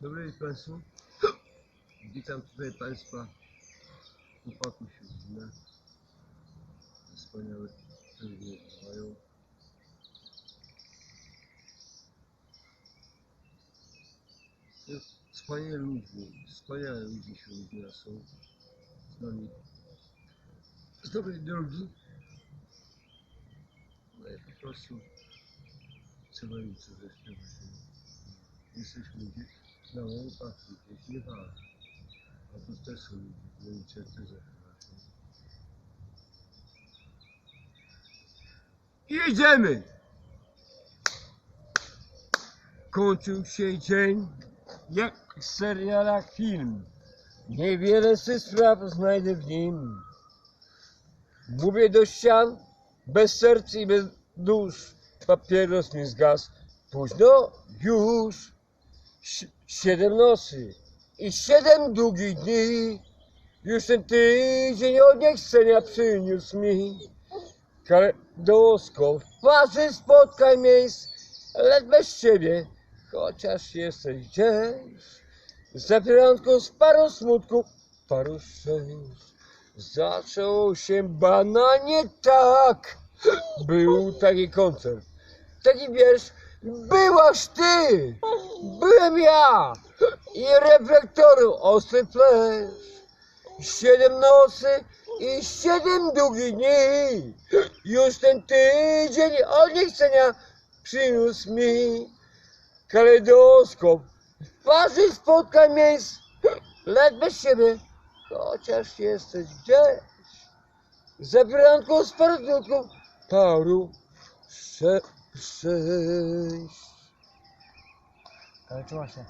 Добрый вечер, Пансу. Иди там туда и панспа. Купаку еще, да? Испанялы. Твою. Спаяли люди, спаяли люди еще не нас. С нами. Добрый дорогие. I po prostu trzeba im coś zaśpiewać. Jesteśmy gdzieś na łąkach, gdzieś nie ma. A tu też są ludzie, no i ciężko zaśpiewać. Jedziemy! Kończył się dzień, jak w serialach film. Niewiele z spraw znajdę w nim. Mówię do ścian, bez serc i bez dusz. Papieros mi zgasł. Późno już. Si- Siedem nocy i siedem długich dni. Już ten tydzień od niechcenia przyniósł mi. Kalejdoskop fazy spotkań miejsc, lecz bez ciebie, chociaż jesteś gdzieś. Zapierajątko z paru smutków, paru szczęść. Zaczął się banalnie tak. Był taki koncert, taki wiersz. Byłaś ty, byłem ja i reflektoru ostry. Siedem nocy i siedem długich dni. Już ten tydzień od niechcenia przyniósł mi kalejdoskop. Fazy spotkań miejsc, lecz bez siebie, chociaż jesteś gdzieś. Zabieranko z Tauro, seis. Tá, deixa eu achar.